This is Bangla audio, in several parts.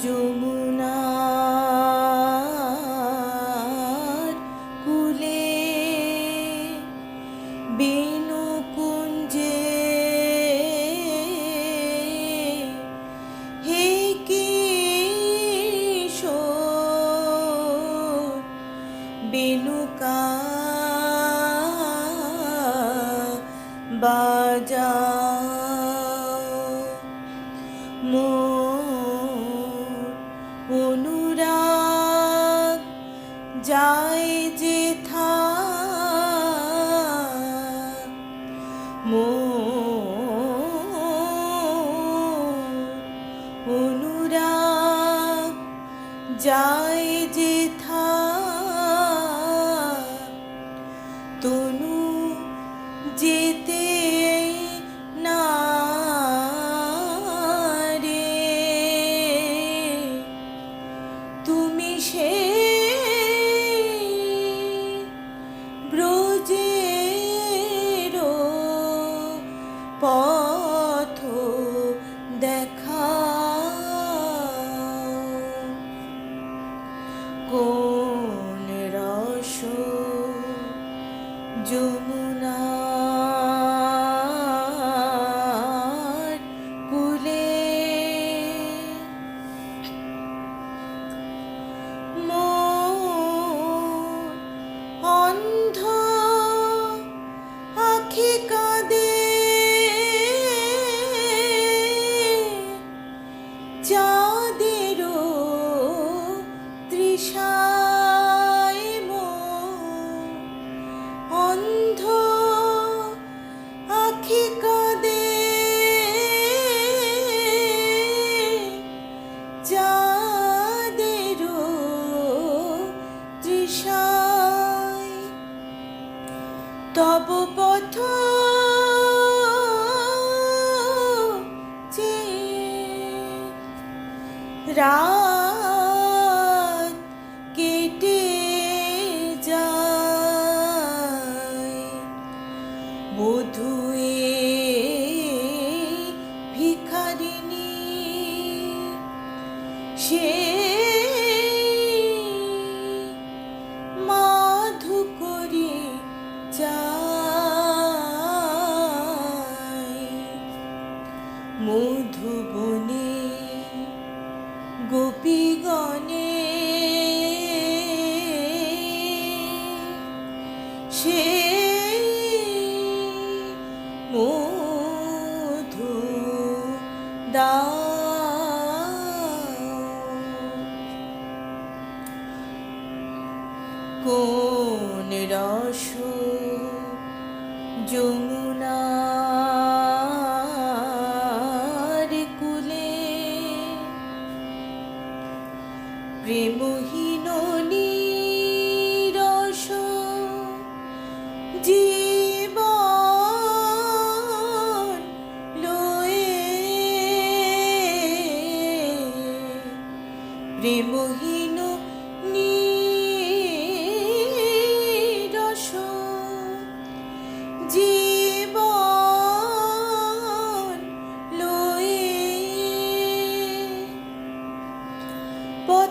যমুনার কুলে বেনু কুঞ্জে হে কিশোর বেনুকা বাজাও মোর যায় যে তব পথ রাত কেটে যায়। বধুয়ে ভিখারিণী সে গোপীগণে সে মধু কোন রস যমুনার প্রেমহীন রস জীবন লয়ে। প্রেমহীন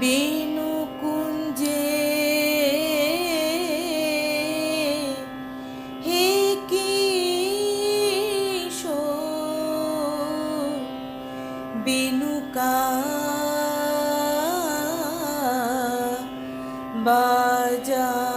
বেণুকুঞ্জে। হে কিশ বেণুকা বাজা